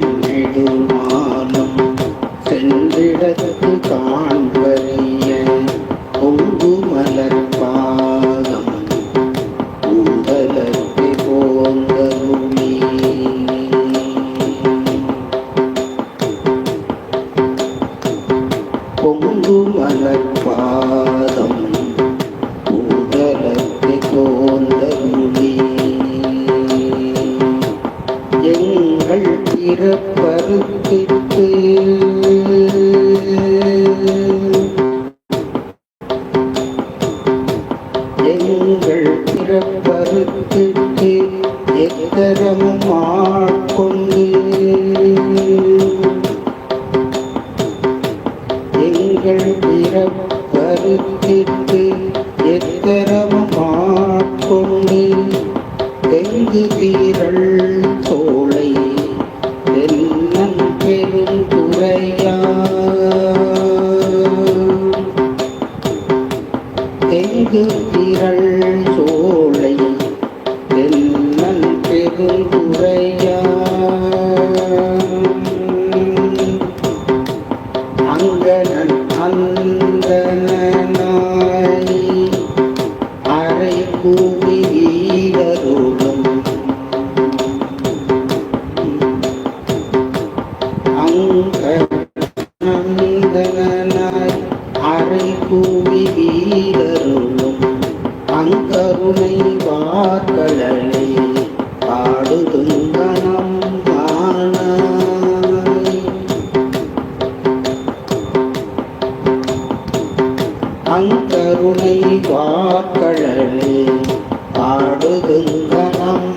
நெடுமாலும் சென்றிடத்து காண்பறிய பொங்கு மலர் பாகம் உந்தலர்க்கு போந்தருளி. பொங்கு மலர் பாதம். உந்தலர்க்கு போந்தருளி. எங்க பிறப்பருத்திட்டு எங்கள் பிறப்பருத்திட்டு எத்தரமும் ஆட்கொண்டு எங்கள் பிறப்பருத்திட்டு எத்தரமும் ஆட்கொண்டு தெங்கு வீரள் தெங்கு வீரள் சோலை தென்னன் பெருந்துரையா அங்கனன் அந்தனாய் அரை கூவி அங்கருணை வார்கழலை பாடுதுங்கனம் ஆனாய் அங்கருணை வாக்களே பாடுதுங்கனம்